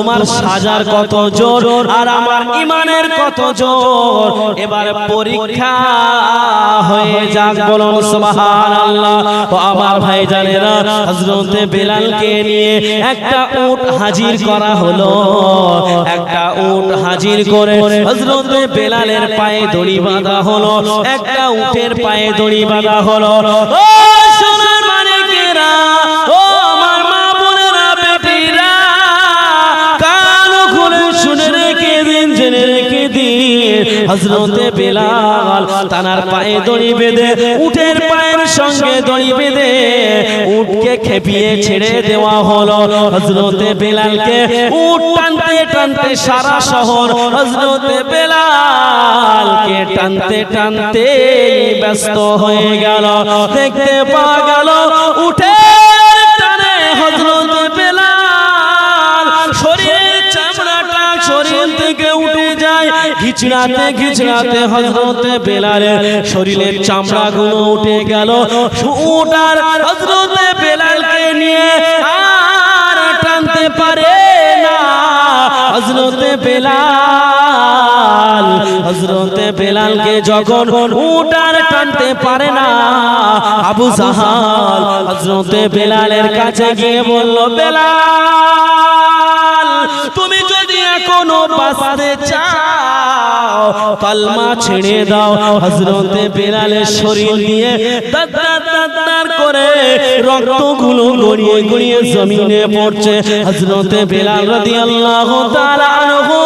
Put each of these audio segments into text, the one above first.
তোমার সাজার কত জোর আর আমার ইমানের কত জোর। এবার পরীক্ষা হয়ে যাক বলুন সুবহানাল্লাহ। ও আমার ভাই জানেরা হযরত বেলালকে নিয়ে একটা উট হাজির করা হলো। একটা উট হাজির করে হযরত বেলালের পায়ে দড়ি বাঁধা হলো। একটা উটের পায়ে দড়ি বাঁধা হলো। ও হজরতে বেলাল তানার পায়ে দড়ি বেঁধে উটের পায়ের সঙ্গে দড়ি বেঁধে উটকে খেপিয়ে ছেড়ে দেওয়া হলো হজরতে বেলালকে। উট টানতে টানতে সারা শহর হজরতে বেলালকে টানতে টানতে ব্যস্ত হয়ে গেল। দেখতে পাওয়া গেল উঠে ঘিচড়াতে ঘিচড়াতে হজরত বেলালের শরীরের চামড়াগুলো উঠে গেল। উটার হজরত বেলালকে নিয়ে আর টানতে পারে হজরতে বেলাল হজরতে বেলালকে যখন উটার টানতে পারে না, আবু জাহাল হজরতে বেলালের কাছে গিয়ে বলল, বেলাল, তুমি যদি এখনও বাঁচতে চাও কালমা ছেড়ে দাও। হজরতে বেলালের শরীর দাদার করে রক্তগুলো গড়িয়ে গড়িয়ে জমিনে পড়ছে। হজরতে বেলাল রাদিয়াল্লাহু তাআলা আনহু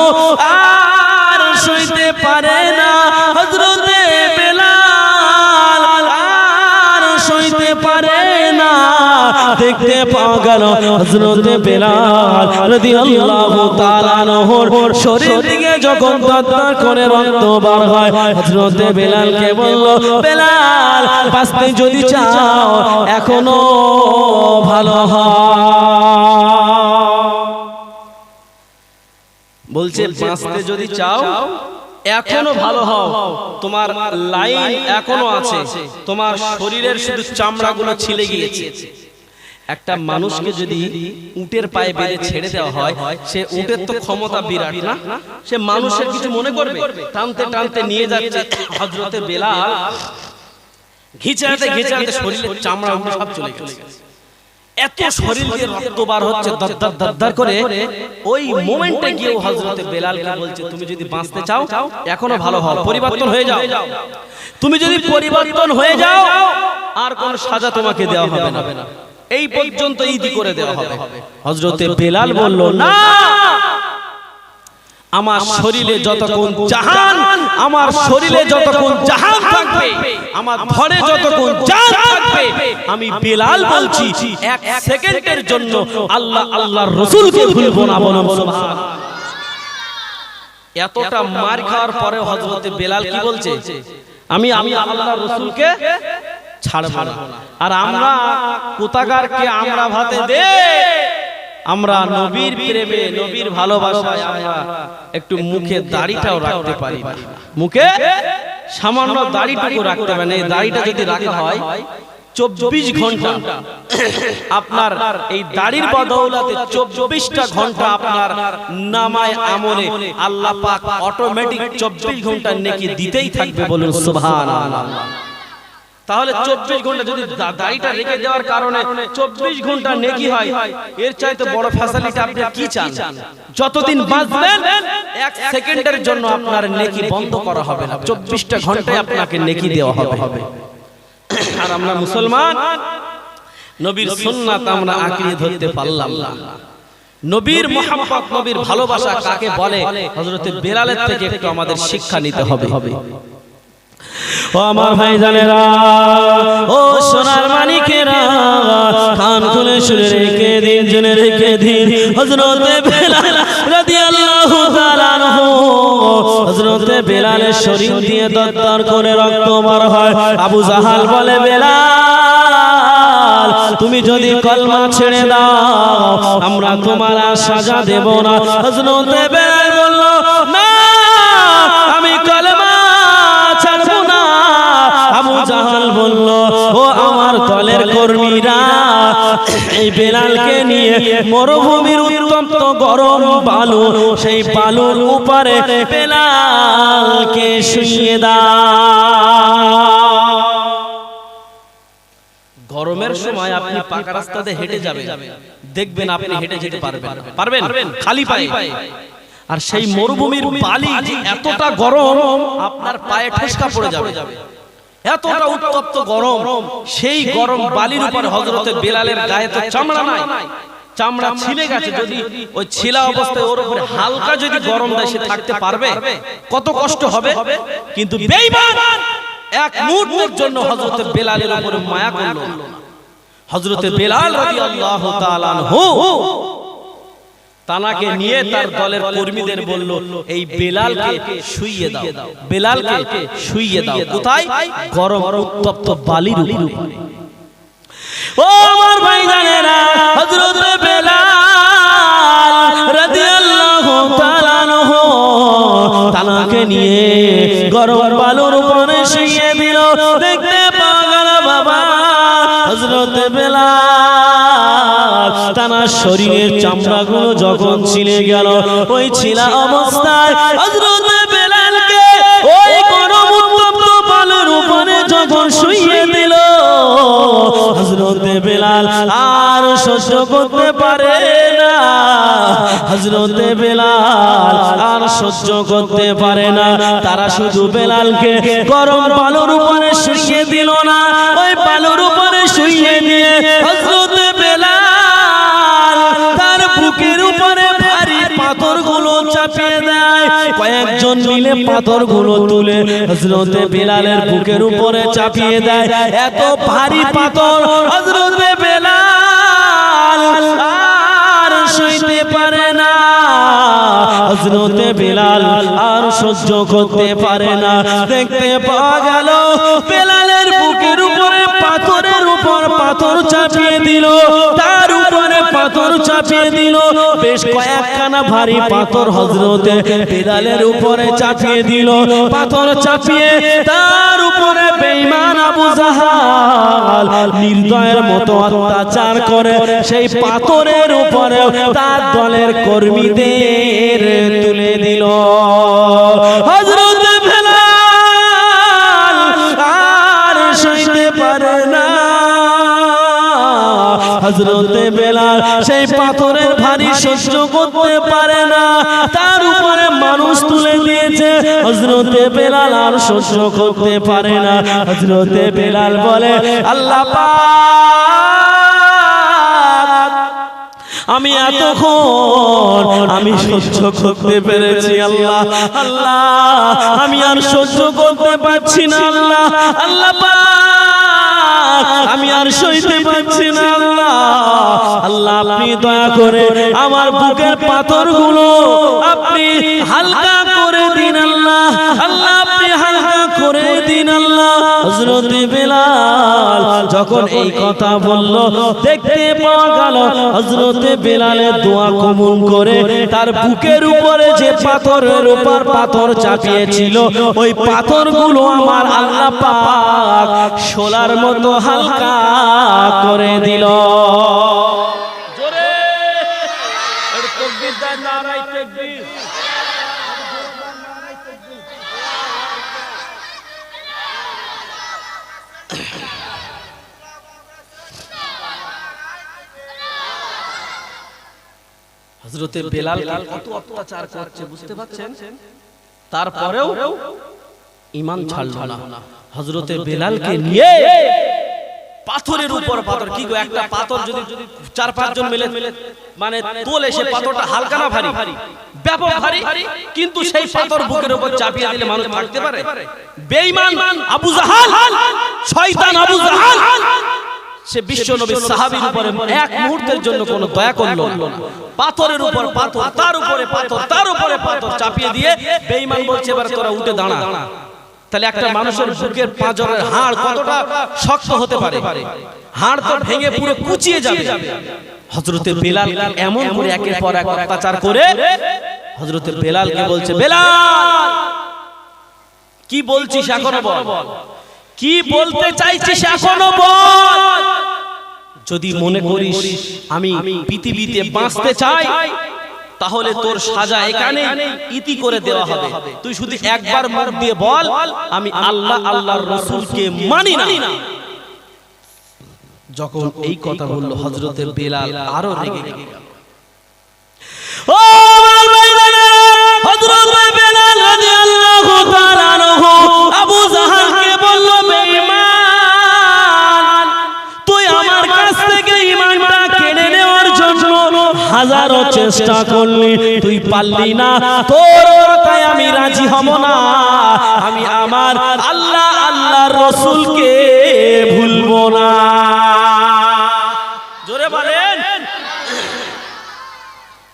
দেখতে পাওয়া গেল হজরতে বেলাল রাদিয়াল্লাহু তাআলা আনহুর শরীর থেকে যখন দরদর করে রক্ত বার হয় হজরতে বেলালকে বলল, বেলাল, বাঁচতে যদি চাও, এখনও ভালো হয়। বলছে, বাঁচতে যদি চাও, এখনও ভালো হও। তোমার লাইন এখনও আছে। তোমার শরীরের শুধু চামড়াগুলো ছিলে গিয়েছে। একটা মানুষকে যদি উটের পায়ে বেঁধে ছেড়ে দেওয়া হয় সে উটের তো ক্ষমতা বিরাট না? সে মানুষের কিছু মনে করবে? টানতে টানতে নিয়ে যাচ্ছে হজরতে বেলাল। ঘিচাতে ঘিচাতে শরীরের চামড়া উঠে সব চলে গেছে। এত শরীর দিয়ে রক্ত বার হচ্ছে দরদর দরদর করে ওই মোমেন্টে গিয়ে হযরতে বেলালকে বলছে তুমি যদি বাঁচতে চাও এখনও ভালো হও পরিবর্তন হয়ে যাও। তুমি যদি পরিবর্তন হয়ে যাও আর কোন সাজা তোমাকে দেওয়া হবে না এই পর্যন্ত ইদি করে দেওয়া হবে। হযরতে বেলাল বলল না! আমার শরীরে যতক্ষণ জাহান আমার শরীরে যতক্ষণ জাহান থাকবে আমার ঘরে যতক্ষণ জান থাকবে আমি বেলাল বলছি এক সেকেন্ডের জন্য আল্লাহ আল্লাহর রাসূলকে ভুলবো না সুবহান এতটা মার খাওয়ার পরে হযরতে বেলাল কি বলছে? আমি আমি আল্লাহর রাসূলকে ছাড়বো না। আর আমরা আমরা ভাতে দে? আমরা নবীর প্রেমে নবীর ভালোবাসায় আমরা একটু মুখে দাড়িটাও রাখতে পারি মুখে সামান্য দাড়িটুকু রাখতে পারি না। এই দাড়িটা যদি রাখা হয় চব্বিশ ঘণ্টা আপনার এই দাড়ির বদৌলাতে চব্বিশটা ঘণ্টা আপনার নামায় আমলে আল্লাহ পাক অটোমেটিক চব্বিশ ঘণ্টা নেকি দিতেই থাকবে বলুন তাহলে চব্বিশ ঘণ্টা যদি দাড়িটা রেখে দেওয়ার কারণে চব্বিশ ঘণ্টা নেকি হয় এর চাইতে বড় ফ্যাসিলিটি আপনি কি চান? যতদিন বাঁচবেন এক সেকেন্ডের জন্য আপনার নেকি বন্ধ করা হবে না। চব্বিশটা ঘন্টায় আপনাকে নেকি দেওয়া হবে। আর আমরা মুসলমান নবীর সুন্নাত আমরা আঁকড়িয়ে ধরতে পারলাম না। নবীর মোহাম্মত নবীর ভালোবাসা কাকে বলে? হযরতে বেলালের থেকে একটু আমাদের শিক্ষা নিতে হবে। ও আমার ভাই জানেরা ও সোনার মানিকেরা কান খুলে শুনে রেখে দিন জেনে রেখে দিন। হযরতে বেলাল রাদিয়াল্লাহু তাআলা আনহু হযরতে বেলালের শরীর দিয়ে দরদর করে রক্ত বার হয়। আবু জাহাল বলে বেলাল তুমি যদি কলমা ছেড়ে দাও আমরা তোমার সাজা দেব না। হযরতে দলের বেলালকে নিয়ে মরুভূমির উত্তপ্ত গরম বালু, সেই বালুর উপরে বেলালকে শুইয়ে দাও। গরমের সময় আপনি পাকা রাস্তাতে হেঁটে যাবেন। দেখবেন আপনি হেঁটে যেতে পারবেন পারবেন? খালি পায়ে। আর সেই মরুভূমির বালি এতটা গরম, আপনার পায়ে ঠেসকা পড়ে যাবে। এতটা উত্তপ্ত গরম সেই গরম বালির উপর হজরতে বেলালের গায়ে তো চামড়া নাই। চামড়া ছিলে গেছে যদি ওই ছিলা অবস্থায় ওর উপরে হালকা যদি গরম দেয় সে থাকতে পারবে? কত কষ্ট হবে? কিন্তু বেঈমান এক মুহূর্তের জন্য হজরতে বেলালের উপরে মায়া করল। হজরতে বেলাল রাদিয়াল্লাহু তাআলা আনহু। তানাকে নিয়ে তার দলের কর্মীদের বলল এই বেলালকে শুইয়ে দাও বেলালকে শুইয়ে দাও। কোথায়? গরম উত্তপ্ত বালির উপরে। ও আমার ভাইজানেরা হযরত বেলাল রাদিয়াল্লাহু তাআলা আনহু তানাকে নিয়ে গরম বালুর উপরে শুইয়ে দিল। দেখতে পাওয়া গেল বাবা হযরত বেলাল। তানার শরীরের চামড়াগুলো যখন ছিলে গেল, ওই ছিলা হযরত শুইয়ে দিল হজরতে বেলাল আর সহ্য করতে পারে না। হজরতে বেলাল আর সহ্য করতে পারে না। তারা শুধু বেলালকে গরম বালুর উপরে শুইয়ে দিল না পাথরগুলো তুলে হজরতে বেলালের বুকের উপরে চাপিয়ে দেয়। এত ভারী পাথর হজরতে বেলাল। আর সইতে পারে না। হজরতে বেলাল আর সহ্য করতে পারে না। দেখতে পাওয়া গেল বেলালের চাপিয়ে দিল। বেশ কয়েকখানা ভারী পাথর হজরতে বেলালের উপরে চাপিয়ে দিল। পাথর চাপিয়ে তার উপরে বেঈমান আবু জাহাল। নির্দয়ের মতো অত্যাচার করে সেই পাথরের উপরে তার দলের কর্মীদের তুলে দিল। হজরত বেলাল আর সইতে পারে না। হজরতে সেই পাথরের ভারী সহ্য করতে পারে না। তার উপরে মানুষ তুলে দিয়েছে। হজরতে বেলাল আর সহ্য করতে পারে না। হজরতে বেলাল বলে, আল্লাহ আমি এতক্ষণ আমি সহ্য করতে পেরেছি, আল্লাহ। আল্লাহ, আমি আর সহ্য করতে পারছি না, আল্লাহ। আল্লাহ আমি আর সইতে পারছি না আল্লাহ। আল্লাহ, আপনি দয়া করে আমার বুকের পাথরগুলো আপনি হালকা দিন আল্লাহ আল্লাহ আপনি হালকা করে দিন আল্লাহ। হযরত বেলাল যখন এই কথা বলল, দেখতে পাওয়া গেল, হযরত বেলালের দোয়া কবুল করে তার বুকের উপরে যে পাথরের উপর পাথর চাপিয়েছিল, ওই পাথরগুলো আমার আল্লাহ পাক সোলার মতো হালকা করে দিল জোরে একটু তাকবীর দেন নারায়ে তাকবীর হজরতে বেলাল কত অত্যাচার করছে বুঝতে পারছেন? তারপরেও ইমান ছাড়ল না। হজরতে বেলালকে নিয়ে পাথরের উপর পাথর। কি গো একটা পাথর যদি চার পাঁচজন মিলে মানে তোলে সে পাথরটা হালকা না ভারী। ব্যাপক ভারী কিন্তু সেই পাথর বুকের উপর চাপিয়ে দিলে মানুষ থাকতে পারে। বেঈমান আবু জাহাল শয়তান আবু জাহাল। সে বিশ্ব নবী সাহাবীর উপরে এক মুহূর্তের জন্য কোনো দয়া করল না। পাথরের উপর পাথর তার উপরে পাথর তার উপরে পাথর চাপিয়ে দিয়ে বেঈমান বলছে এবার তোরা উঠে দাঁড়া। তাহলে একটা মানুষের বুকের পাঁজরের হাড় কতটা শক্ত হতে পারে? হাড় তো ভেঙে পুরো কুচিয়ে যাবে। হজরতে বেলাল এমন করে একের পর এক অত্যাচার করে। হজরতে বেলালকে বলছে বেলাল! কি বলছিস এখনও বল? কি বলতে চাইছিস এখনও বল? যদি মনে করিস আমি পৃথিবীতে বাঁচতে চাই তাহলে তোর সাজা এখানে ইতি করে দেওয়া হবে। তুই শুধু একবার মুখ দিয়ে বল আমি আল্লাহ আল্লাহর রসুলকে মানি না। যখন এই কথা বলল হজরতের বেলাল আরও রেগে গেল। ও হযরত বেলাল রাদিয়াল্লাহু তাআলা হাজারো চেষ্টা করলি তুই পারলি না। তোর তাই আমি রাজি হব না। আমি আমার আল্লাহ আল্লাহর রসুলকে ভুলবো না।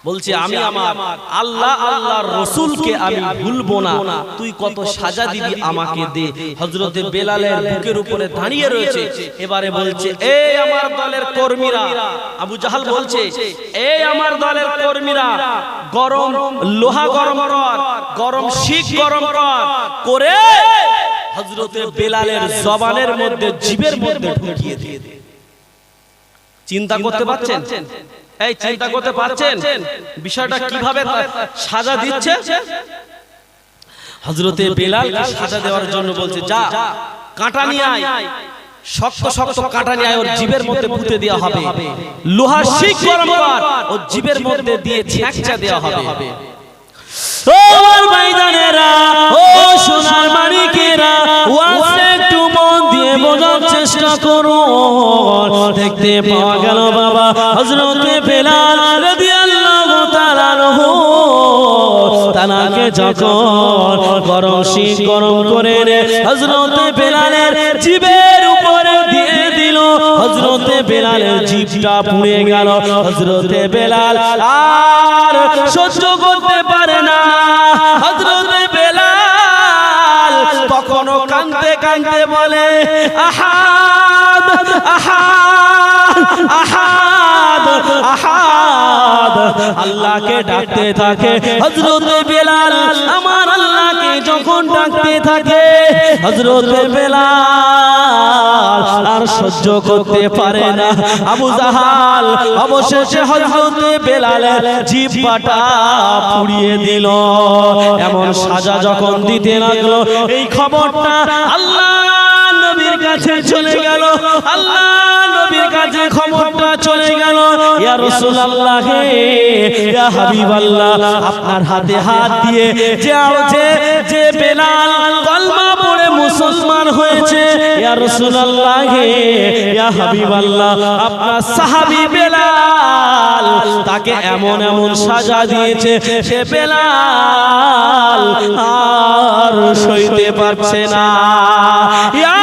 বলছে আমি আমার আল্লাহ আল্লাহর রসুলকে আমি ভুলবো না। তুই কত সাজা দিবি আমাকে দে। হজরতে বেলালের বুকের উপরে দাঁড়িয়ে রয়েছে। এবারে বলছে এ আমার দলের কর্মীরা। আবু জাহাল বলছে এ আমার দলের কর্মীরা গরম লোহা গরম কর গরম শিখ গরম কর। করে। হজরতে বেলালের জবানের মধ্যে জীবের মধ্যে ঢুকিয়ে দিয়ে দে। চিন্তা করতে পারছেন? এই চিন্তা করতে পারছেন? বিষয়টা কীভাবে সাজা দিচ্ছে? হজরতে বেলাল সাজা দেওয়ার জন্য বলছে যা কাঁটা নিয়ে আয়। শক্ত শক্ত কাঁটা নিয়ে আয় ওর জীবের মধ্যে পুঁতে দেওয়া হবে। লোহার শিক গরম কর ওর জীবের মধ্যে দিয়ে ছ্যাঁকচা দেওয়া হবে। ও আমার ভাইজানেরা ও সোনার মানিকেরা ওয়াজে একটু মন দিয়ে বোঝার চেষ্টা করো। দেখতে পাওয়া গেল বাবা। হযরতে বেলাল রাদিয়াল্লাহু তাআলা তানাকে যখন গরম শীত গরম করে রে হযরতে বেলালের জীবের উপরে দিয়ে দিল। হযরতে বেলালের জীবটা পুড়ে গেল। হযরতে বেলাল আর সহ্য করতে পারে না। তখনও কাঁদতে কাঁদতে বলে আহা আহা আহাদ। আহাদ আল্লাহকে ডাকতে থাকে। হযরত বেলাল আমার আল্লাহকে যখন ডাকতে থাকে, হযরত বেলাল আর সহ্য করতে পারে না। আবু জাহাল অবশেষে হযরত বেলালের জিহ্বাটা পুড়িয়ে দিল। এমন সাজা যখন দিতে লাগল, এই খবরটা আল্লাহ নবীর কাছে চলে গেল। আল্লাহ কাছে খবরটা চলে গেল, ইয়া রাসূলুল্লাহ হে, ইয়া হাবিবাল্লাহ, আপনার হাতে হাত দিয়ে যে যে বেলাল কলমা পড়ে মুসলমান হয়েছে, ইয়া রাসূলুল্লাহ হে, ইয়া হাবিবাল্লাহ, আপনার সাহাবী বেলাল তাকে এমন এমন সাজা দিয়েছে, সে বেলাল আর সইতে পারছে না। ইয়া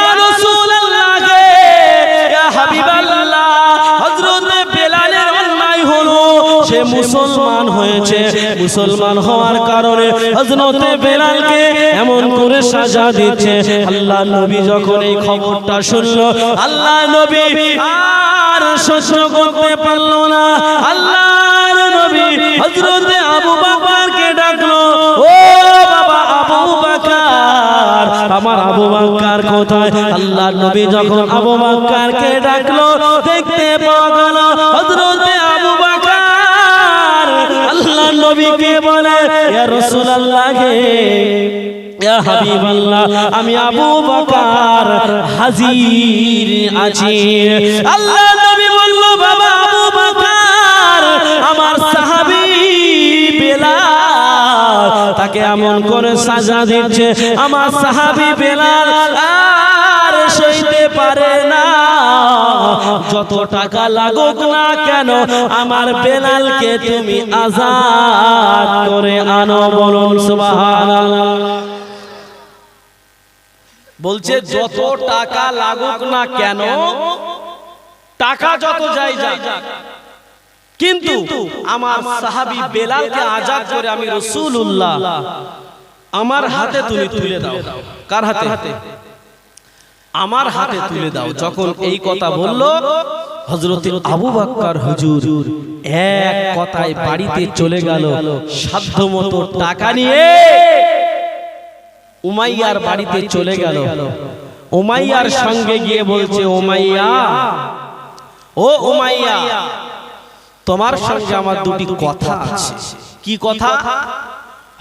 সে মুসলমান হয়েছে। মুসলমান হওয়ার কারণে হযরত বেলালকে এমন করে সাজা দিচ্ছে। আল্লাহ নবী যখন এই খবরটা শুনলো আল্লাহ নবী আর সহ্য করতে পারল না। আল্লাহর নবী হযরত আবু বকরকে ডাকলো ও বাবা আবু বকর আমার আবু বকর কোথায়? আল্লাহ নবী যখন আবু বকরকে ডাকলো দেখতে পাওয়া গেল হযরত নবীকে বলে হাবিবাল্লাহ, আমি আবু বকর হাজির আছি। আল্লাহ নবী বলল, বাবা আবু বকর, আমার সাহাবী বেলাল, তাকে এমন করে সাজা দিচ্ছে, আমার সাহাবী বেলাল, আর সইতে পারে না। যত টাকা লাগুক না কেন আমার বেলালকে তুমি আজাদ করে আনো বলুন সুবহানাল্লাহ। বলছে যত টাকা লাগুক না কেন টাকা যত যাই যাক। কিন্তু আমার সাহাবী বেলালকে আজাদ করে আমি রাসূলুল্লাহ। আমার হাতে তুমি তুলে দাও। কার হাতে? হাতে? আমার হাতে তুলে দাও। যখন এই কথা বলল হযরত আবু বকর হুজুর এক কথায় বাড়িতে চলে গেল। সাধ্যমতো টাকা নিয়ে উমাইয়ার বাড়িতে চলে গেল। উমাইয়ার সঙ্গে গিয়ে বলছে উমাইয়া ও উমাইয়া তোমার সঙ্গে আমার দুটি কথা আছে। কি কথা?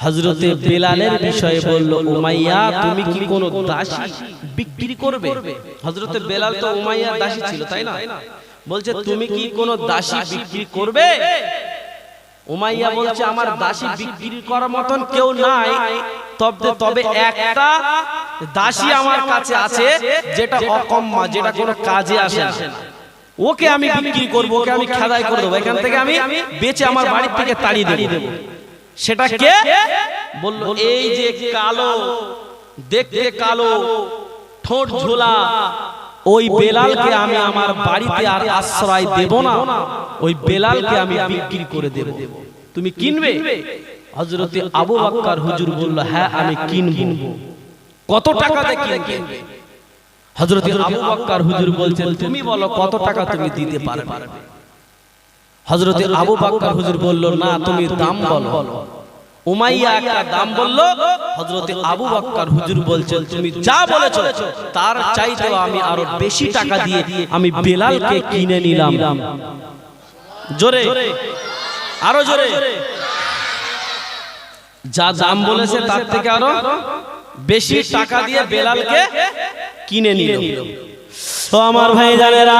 হজরতে বেলালের বিষয়ে বলল উমাইয়া তুমি কি কোন দাসী বিক্রি করবে? হজরতে বেলাল তো উমাইয়ার দাসী ছিল তাই না? বলছে তুমি কি কোন দাসী বিক্রি করবে? উমাইয়া বলছে আমার দাসী বিক্রি করার মতন কেউ নাই। তবে তবে একটা দাসী আমার কাছে আছে যেটা অকম্মা যেটা কোনো কাজে আসে না। ওকে আমি বিক্রি করব ওকে আমি খেদাই করে দেবো। এখান থেকে আমি বেচে আমার বাড়ির থেকে তাড়িয়ে দেবো। সেটা কে? বলল এই যে কালো দেখতে কালো ঠোঁট ঝোলা ওই বেলালকে আমি আমার বাড়িতে আর আশ্রয় দেব না। ওই বেলালকে আমি বিক্রি করে দেব। তুমি কিনবে? হজরতে আবু বাক্কার হুজুর বলল হ্যাঁ আমি কিনবো। কত টাকা দিয়ে কিনবে? হজরতে আবু বাক্কার হুজুর বলছেন তুমি বলো কত টাকা তুমি দিতে পারবে? হজরতে আবু বাক্কার হুজুর বলল না তুমি দাম বলো। উমাইয়া একটা দাম বলল হজরতে আবু বাক্কার হুজুর বলছেন তুমি যা বলেছ তার চাইতেও আমি আরও বেশি টাকা দিয়ে আমি বেলালকে কিনে নিলাম। জোরে আরও জোরে। যা দাম বলেছে তার থেকে আরও বেশি টাকা দিয়ে বেলালকে কিনে নিল। তো আমার ভাই জানেরা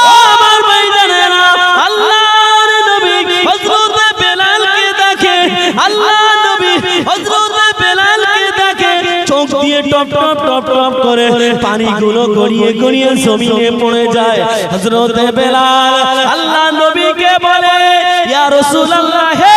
টপ টপ টপ টপ করে গড়িয়ে গড়িয়ে জমিনে পড়ে যায়। হযরত বেলাল আল্লাহ নবীকে বলে, ইয়া রাসূলুল্লাহ, হে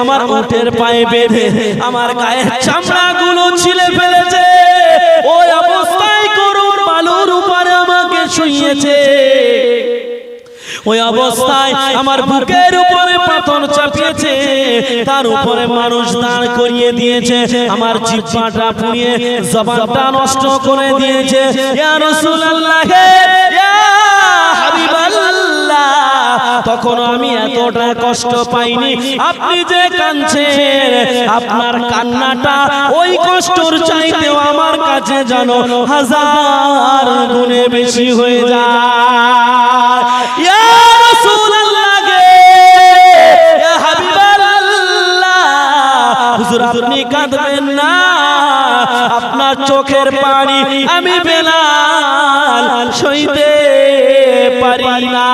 আমার উটের পায়ে বেঁধে আমার গায়ের চামড়াগুলো ওই অবস্থায় আমার বুকের উপরে পাথর চাপিয়েছে, তার উপরে মানুষ দাঁড় করিয়ে দিয়েছে, আমার জিহ্বাটা পুড়িয়ে জবানটা নষ্ট করে দিয়েছে। তখন আমি এতটা কষ্ট পাইনি। আপনি যে কাঁদছেন, আপনার কান্নাটা ওই কষ্টর চাইতেও আমার কাছে জানো হাজার গুণে বেশি হয়ে যায়। চোখের পানি আমি বেলাল সইতে পারি না।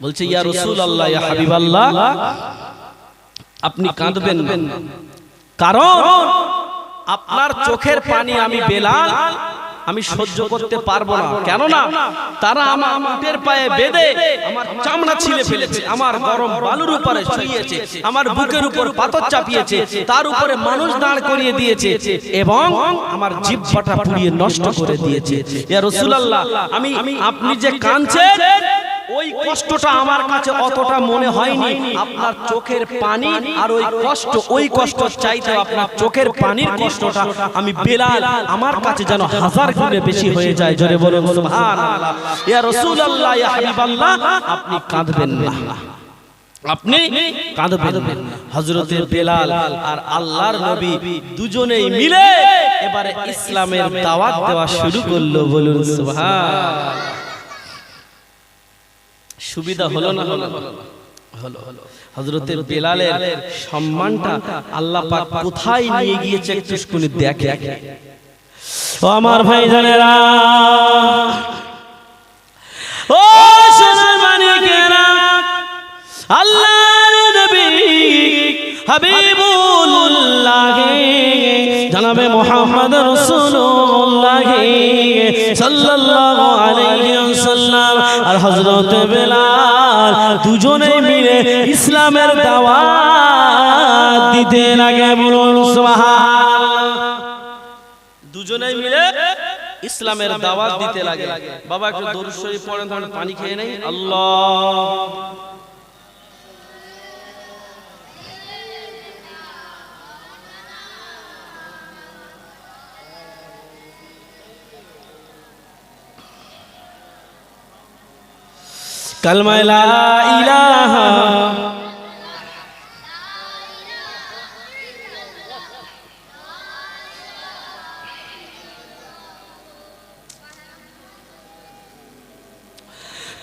বলছে ইয়া রসুল আল্লাহ ইয়া হাবিব আল্লাহ আপনি কাঁদবেন কারণ আপনার চোখের পানি আমি বেলাল আমি সহ্য করতে পারব না। কেন না। তারা আমার উটের পায়ে বেঁধে আমার চামড়া ছিঁড়ে ফেলেছে। আমার গরম বালুর উপরে শুইয়েছে আমার বুকের উপর পাথর চাপিয়েছে। তার উপরে মানুষ দাঁড় করিয়ে দিয়েছে। এবং আমার জিহ্বাটা পুড়িয়ে নষ্ট করে দিয়েছে। ইয়া রাসূলুল্লাহ আমি আপনি যে কাঁদছেন ওই কষ্টটা আমার কাছে অতটা মনে হয়নি। আপনার চোখের পানি আর ওই কষ্ট ওই কষ্ট চাইতে আপনার চোখের পানির কষ্টটা আমি বেলাল, আমার কাছে যেন হাজার গুণে বেশি হয়ে যায়। জোরে বলুন সুবহানাল্লাহ। ইয়া রাসূলুল্লাহ, ইয়া হাবিবাল্লাহ, আপনি কাঁদবেন না। আপনি কাঁদবেন হজরতে বেলাল আর আল্লাহর নবী দুজনেই মিলে এবারে ইসলামের দাওয়াত দেওয়া শুরু করল। বলুন সুবহান সুবিধা হলো না হলো হলো হজরতে বেলালের সম্মানটা আল্লাহ পাক কোথায় নিয়ে গিয়েছে একটু শুনে দেখে। ও আমার ভাই জানেরা ও সোনার আল্লাহর নবী হাবিবুল্লাহ জানাবে মোহাম্মদ রাসূলুল্লাহ। সাল্লাল্লাহু আলাইহি ওয়াসাল্লাম আর হযরত বেলাল দুজনে মিলে ইসলামের দাওয়াত দিতে লাগে বলুন, সুবহানাল্লাহ। দুজনে মিলে ইসলামের দাওয়াত দিতে লাগে। বাবা একটু দরুদ শরীফ পড়েন পানি খেয়ে নেই? আল্লাহ। কালমায় লা ইলাহা।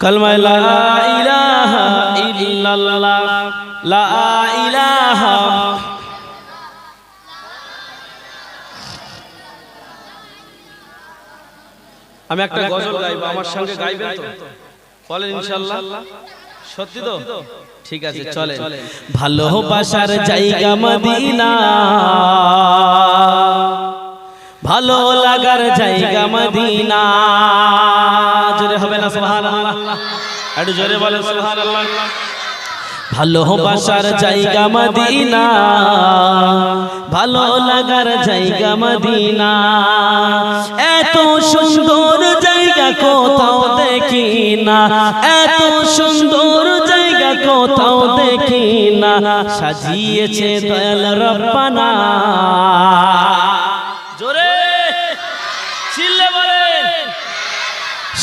কালমায় লা ইলাহা ইল্লাল্লাহ। লা ইলাহা। আমি একটা গজল গাইবো আমার সঙ্গে গাইবেন তো। বলেন ইনশাআল্লাহ সত্যি তো? ঠিক আছে চলে ভালোবাসার জায়গা মদিনা। ভালো লাগার জায়গা মদিনা। জোরে হবে না সুবহানাল্লাহ? একটু জোরে বলেন সুবহানাল্লাহ। ভালোবাসার জায়গা মদিনা। ভালো লাগার জায়গা মদিনা। এত সুন্দর জায়গা কোথাও দেখি না এত সুন্দর জায়গা কোথাও দেখি না সাজিয়েছে দয়াল রব্বানা জোরে চিল্লে বলেন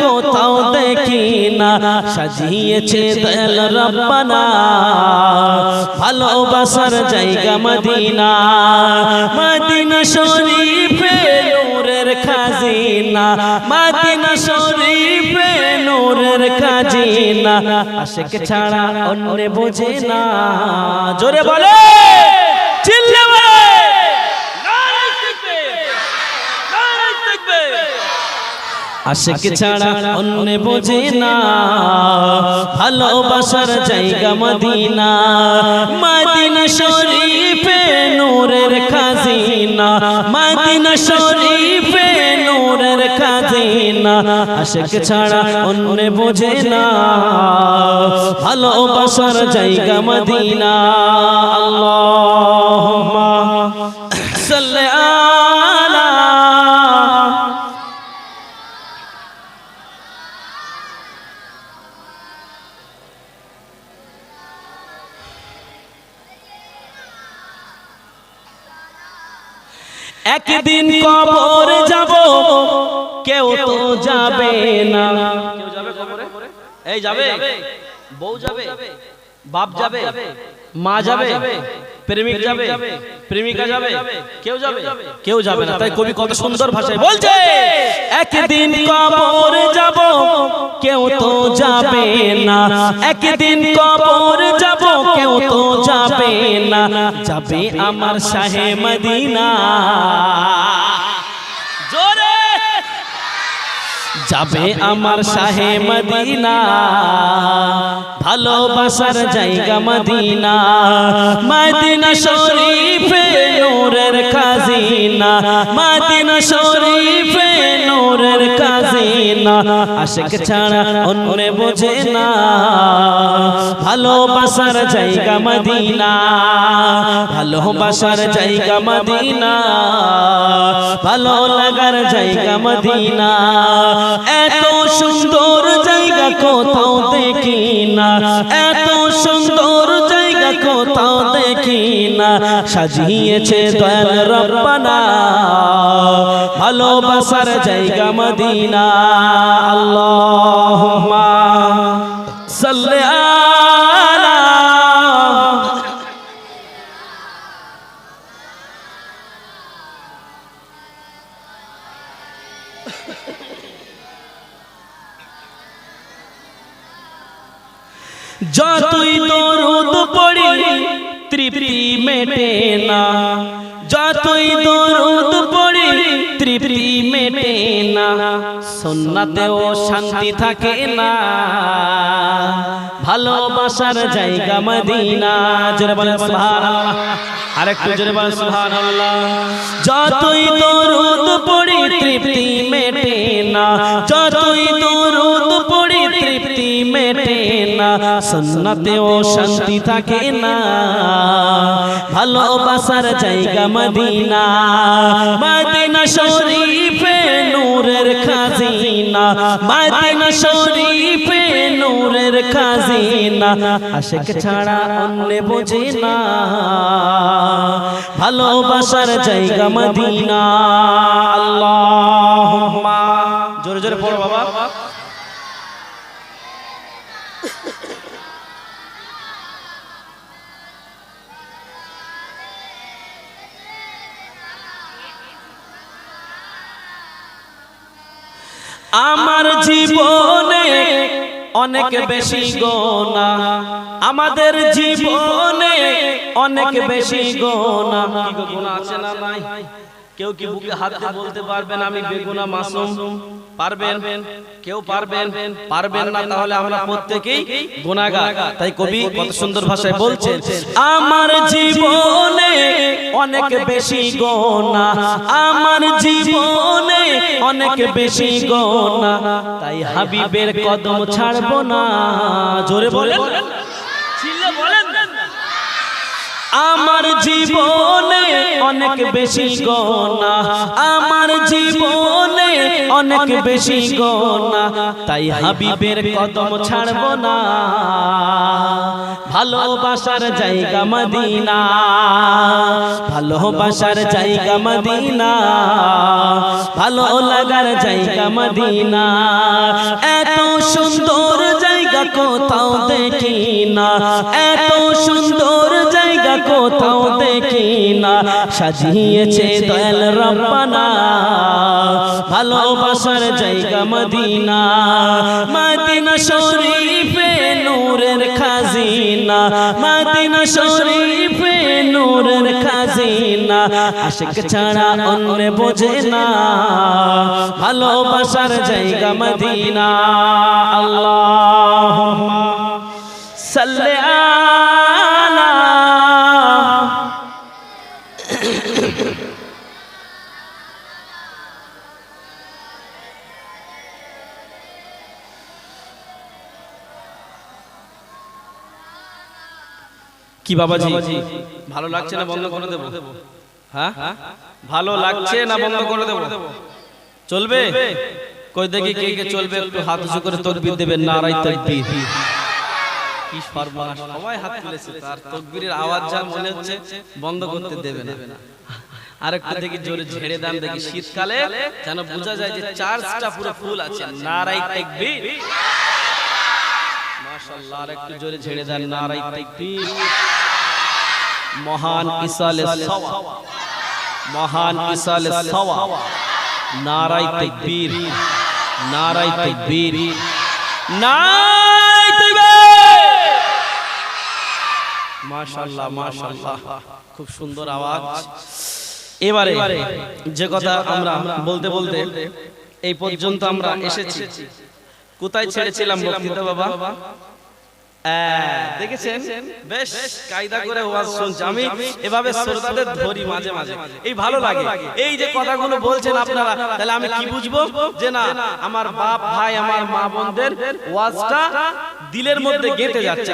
কোথাও দেখি না সাজিয়েছে দয়াল রব্বানা। ভালোবাসার জায়গা মদিনা। মদিনা শরীফে নূরের খাজিনা। মদিনা শরীফে নূরের খাজিনা। আশিক ছাড়া অন্য বোঝে না। জোরে বলে চিল্লে বলে নারে তাকবীর নারে তাকবীর আশিক ছাড়া অন্য বোঝে না। ভালোবাসার জায়গা মদিনা। মদিনা শরীফে নূরের খাজিনা। মদিনা শরীফে নূরের খাজিনা। আশিক ছাড়া অন্য বোঝে না। ভালোবাসার জায়গা মদিনা। আল্লাহুম্মা একদিন কবর যাব কেউ তো যাবে না। কেউ যাবে কবরে? এই যাবে। বউ যাবে বাপ যাবে মা যাবে প্রেমিক যাবে প্রেমিকা যাবে কেউ যাবে কেউ যাবে না। তাই কবি কত সুন্দর ভাষায় বলছে একদিন কবর যাব কেউ তো যাবে না। একদিন কবর যাব না যাবে আমার শাহে মদিনা। জোরে। যাবে আমার শাহে মদিনা। ভালোবাসার জায়গা মদিনা। মদিনা। শরীফে নূরের খাজিনা। মদিনা শরীফে নূরের খাজিনা আশিক ছাড়া অন্য বোঝে না। ভালোবাসার জায়গা মদিনা। ভালোবাসার জায়গা মদিনা। ভালো লাগার জায়গা মদিনা। এত সুন্দর জায়গা কোথাও দেখি না। এত সুন্দর কোথাও দেখি না সাজিয়েছে দয়াল রব্বানা ভালোবাসার জায়গা মদিনা। তৃপ্তি মেটে না। যতই দরুদ পড়ি, তৃপ্তি মেটে না। শান্তি থাকে না। ভালোবাসার জায়গা মদিনা। জোরে বলেন সুবহানাল্লাহ। আরেকটু জোরে সুবহানাল্লাহ। যতই দরুদ পড়ি, তৃপ্তি মেটে না। যতই না সুন্নাতেও শান্তি থাকে না। ভালোবাসার জায়গা মদিনা মদিনা শরীফে নূরের খাজিনা, মদিনা শরীফে নূরের খাজিনা। আশেক ছাড়া অন্য বোঝে না। ভালোবাসার জায়গা মদিনা। আল্লাহুম্মা। জোরে জোরে পড়ো বাবা। আমার জীবনে অনেক বেশি গোনা। আমাদের জীবনে অনেক বেশি গোনা। গোনা আছে না নাই? কেউ কি বুকে হাত দিয়ে বলতে পারবেন আমি বেগুনা মাসুম পারবেন? কেউ পারবেন পারবেন না তাহলে আমরা প্রত্যেকেই গুনাহগার। তাই কবি কত সুন্দর ভাষায় বলছেন আমার জীবনে অনেক বেশি গোনা আমার জীবনে অনেক বেশি গোনা তাই হাবিবের কদম ছাড়বো না। জোরে বলেন। বলেন। আমার জীবনে অনেক বেশি গোনা। আমার জীবনে অনেক বেশি গোনা। তাই হাবিবের কদম ছাড়বো না। ভালোবাসার জায়গা মদিনা। ভালোবাসার জায়গা মদিনা। ভালো লাগার জায়গা মদিনা। এত সুন্দর জায়গা কোথাও দেখি না। এত সুন্দর জায়গা কোথাও দেখি না সাজিয়েছে দয়াল রব্বানা। ভালোবাসার জায়গা মদিনা মদিনা শরীফে নূরের খাজিনা, মদিনা শরীফে নূরের খাজিনা। আশিক ছাড়া অন্য বোঝে না, ভালোবাসার জায়গা মদিনা। আল্লাহ সাল্লে কি বাবাজি? ভালো লাগছে না বন্ধ করে দেবো? হ্যাঁ? ভালো লাগছে না বন্ধ করে দেবো? চলবে? কই দেখি কে কে চলবে? একটু হাত উঁচু করে তকবীর দেবেন নারাই তাকবীর। কি সর্বনাশ। সবাই হাত তুলেছে তার তকবীরের আওয়াজ যা মনে হচ্ছে বন্ধ করতে দেবে না। আরেকটা দেখি জোরে ঝেড়ে দেন দেখি শীতকালে যেন বোঝা যায় যে চার্জটা পুরো ফুল আছে। নারাই তাকবীর। মাশাআল্লাহ আরেকটু জোরে ঝেড়ে দেন নারাই তাকবীর। মহান ইসালে সওয়া মহান ইসালে সওয়া নারাই তাকবীর। নারাই তাকবীর। নারাই তাকবীর। মাশাআল্লাহ মাশাআল্লাহ খুব সুন্দর আওয়াজ। এবারে যে কথা আমরা বলতে বলতে এই পর্যন্ত আমরা এসেছি। কোথায় ছেড়েছিলাম বক্তৃতা বাবা? দেখেছেন? বেশ কায়দা করে ওয়াজ শুনছি আমি। এভাবে শ্রোতাদের ধরি মাঝে মাঝে। এই ভালো লাগে। এই যে কথাগুলো বলছেন আপনারা তাহলে আমি কি বুঝব? যে না আমার বাপ ভাই আমার মা বোনদের ওয়াজটা দিলের মধ্যে গেঁথে যাচ্ছে।